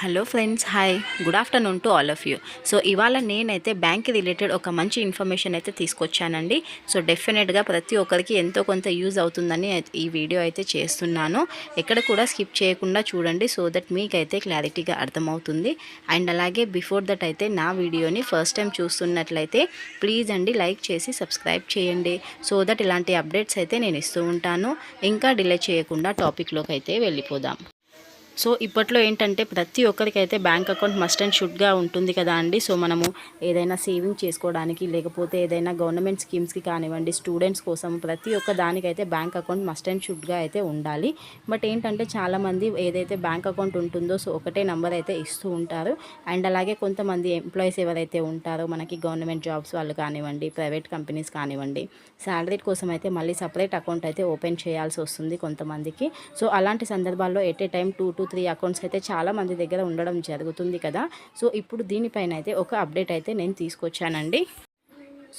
Hello friends hi good afternoon to all of you so ఇవాళ నేనైతే bank related ఒక మంచి ఇన్ఫర్మేషన్ అయితే తీసుకొచ్చానండి. సో డెఫినెట్గా ప్రతి ఒక్కరికి ఎంతో కొంత యూజ్ అవుతుందని ఈ వీడియో అయితే చేస్తున్నాను. ఎక్కడ కూడా స్కిప్ చేయకుండా చూడండి సో దట్ మీకైతే క్లారిటీగా అర్థమవుతుంది. అండ్ అలాగే బిఫోర్ దట్ అయితే నా వీడియోని ఫస్ట్ టైం చూస్తున్నట్లయితే ప్లీజ్ అండి లైక్ చేసి సబ్స్క్రైబ్ చేయండి. సో దట్ ఇలాంటి అప్డేట్స్ అయితే నేను ఇస్తూ ఉంటాను. ఇంకా డిలే చేయకుండా టాపిక్లోకి అయితే వెళ్ళిపోదాం. సో ఇప్పట్లో ఏంటంటే ప్రతి ఒక్కరికైతే బ్యాంక్ అకౌంట్ మస్ట్ అండ్ షుడ్గా ఉంటుంది కదా అండి. సో మనము ఏదైనా సేవింగ్ చేసుకోవడానికి లేకపోతే ఏదైనా గవర్నమెంట్ స్కీమ్స్కి కానివ్వండి స్టూడెంట్స్ కోసం ప్రతి ఒక్క దానికైతే బ్యాంక్ అకౌంట్ మస్ట్ అండ్ షుడ్గా అయితే ఉండాలి. బట్ ఏంటంటే చాలామంది ఏదైతే బ్యాంక్ అకౌంట్ ఉంటుందో సో ఒకటే నెంబర్ అయితే ఇస్తూ ఉంటారు. అండ్ అలాగే కొంతమంది ఎంప్లాయీస్ ఎవరైతే ఉంటారో మనకి గవర్నమెంట్ జాబ్స్ వాళ్ళు కానివ్వండి ప్రైవేట్ కంపెనీస్ కానివ్వండి శాలరీ కోసం అయితే మళ్ళీ సపరేట్ అకౌంట్ అయితే ఓపెన్ చేయాల్సి వస్తుంది కొంతమందికి. సో అలాంటి సందర్భాల్లో at a time two to three accounts అయితే చాలా మంది దగ్గర ఉండడం జరుగుతుంది కదా. సో ఇప్పుడు దీనిపైన అయితే ఒక అప్డేట్ అయితే నేను తీసుకొచ్చానండి.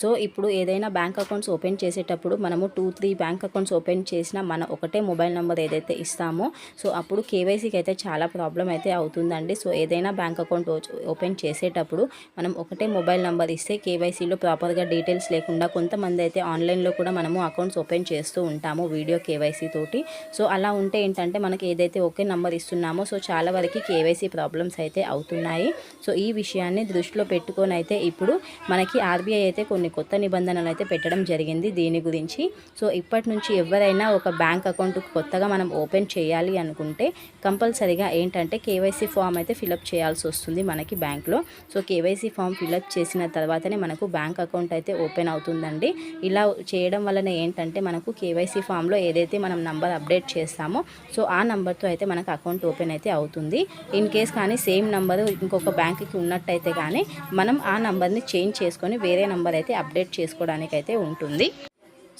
సో ఇప్పుడు ఏదైనా బ్యాంక్ అకౌంట్స్ ఓపెన్ చేసేటప్పుడు మనము two three bank accounts open చేసినా మన ఒకటే మొబైల్ నెంబర్ ఏదైతే ఇస్తామో సో అప్పుడు కేవైసీకి అయితే చాలా ప్రాబ్లం అయితే అవుతుందండి. సో ఏదైనా బ్యాంక్ అకౌంట్ ఓపెన్ చేసేటప్పుడు మనం ఒకటే మొబైల్ నెంబర్ ఇస్తే కేవైసీలో ప్రాపర్గా డీటెయిల్స్ లేకుండా కొంతమంది అయితే ఆన్లైన్లో కూడా మనము అకౌంట్స్ ఓపెన్ చేస్తూ ఉంటాము వీడియో కేవైసీ తోటి. సో అలా ఉంటే ఏంటంటే మనకి ఏదైతే ఒకే నెంబర్ ఇస్తున్నామో సో చాలా వరకు కేవైసీ ప్రాబ్లమ్స్ అయితే అవుతున్నాయి. సో ఈ విషయాన్ని దృష్టిలో పెట్టుకొని అయితే ఇప్పుడు మనకి ఆర్బీఐ అయితే కొన్ని కొత్త నిబంధనలు అయితే పెట్టడం జరిగింది దీని గురించి. సో ఇప్పటి నుంచి ఎవరైనా ఒక బ్యాంక్ అకౌంట్ కొత్తగా మనం ఓపెన్ చేయాలి అనుకుంటే కంపల్సరీగా ఏంటంటే కేవైసీ ఫామ్ అయితే ఫిలప్ చేయాల్సి వస్తుంది మనకి బ్యాంక్లో. సో కేవైసీ ఫామ్ ఫిలప్ చేసిన తర్వాతనే మనకు బ్యాంక్ అకౌంట్ అయితే ఓపెన్ అవుతుందండి. ఇలా చేయడం వలన ఏంటంటే మనకు కేవైసీ ఫామ్లో ఏదైతే మనం నంబర్ అప్డేట్ చేస్తామో సో ఆ నెంబర్తో అయితే మనకు అకౌంట్ ఓపెన్ అయితే అవుతుంది. ఇన్ కేస్ కానీ సేమ్ నెంబర్ ఇంకొక బ్యాంక్కి ఉన్నట్టయితే కానీ మనం ఆ నెంబర్ని చేంజ్ చేసుకొని వేరే నెంబర్ అయితే అప్డేట్ చేసుకోవడానికి అయితే ఉంటుంది.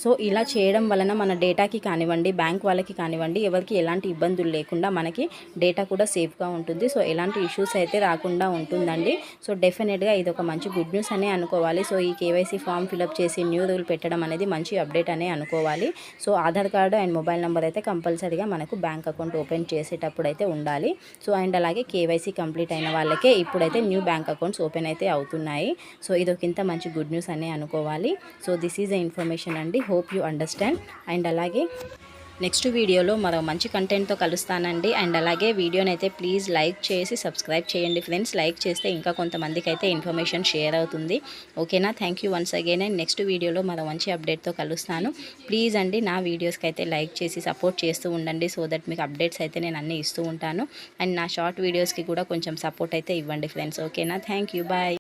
సో ఇలా చేయడం వలన మన డేటాకి కానివ్వండి బ్యాంక్ వాళ్ళకి కానివ్వండి ఎవరికి ఎలాంటి ఇబ్బందులు లేకుండా మనకి డేటా కూడా సేఫ్గా ఉంటుంది. సో ఎలాంటి ఇష్యూస్ అయితే రాకుండా ఉంటుందండి. సో డెఫినెట్గా ఇది ఒక మంచి గుడ్ న్యూస్ అనే అనుకోవాలి. సో ఈ కేవైసీ ఫామ్ ఫిలప్ చేసి న్యూ రూల్ పెట్టడం అనేది మంచి అప్డేట్ అనే అనుకోవాలి. So Aadhaar card and mobile number అయితే కంపల్సరీగా మనకు బ్యాంక్ అకౌంట్ ఓపెన్ చేసేటప్పుడు అయితే ఉండాలి. సో అండ్ అలాగే కేవైసీ కంప్లీట్ అయిన వాళ్ళకే ఇప్పుడైతే న్యూ బ్యాంక్ అకౌంట్స్ ఓపెన్ అయితే అవుతున్నాయి. సో ఇది ఒక ఇంత మంచి గుడ్ న్యూస్ అనే అనుకోవాలి. So this is the information అండి. Hope you understand. అండ్ అలాగే నెక్స్ట్ వీడియోలో మరో మంచి కంటెంట్తో కలుస్తానండి. అండ్ అలాగే వీడియోని అయితే ప్లీజ్ లైక్ చేసి సబ్స్క్రైబ్ చేయండి ఫ్రెండ్స్. లైక్ చేస్తే ఇంకా కొంతమందికి అయితే ఇన్ఫర్మేషన్ షేర్ అవుతుంది. ఓకేనా? Thank you once again. And next వీడియోలో మరో మంచి అప్డేట్తో కలుస్తాను. ప్లీజ్ అండి నా వీడియోస్కి అయితే లైక్ చేసి సపోర్ట్ చేస్తూ ఉండండి. సో దట్ మీకు అప్డేట్స్ అయితే నేను అన్నీ ఇస్తూ ఉంటాను. అండ్ నా షార్ట్ వీడియోస్కి కూడా కొంచెం సపోర్ట్ అయితే ఇవ్వండి ఫ్రెండ్స్. ఓకేనా? Thank you. బాయ్.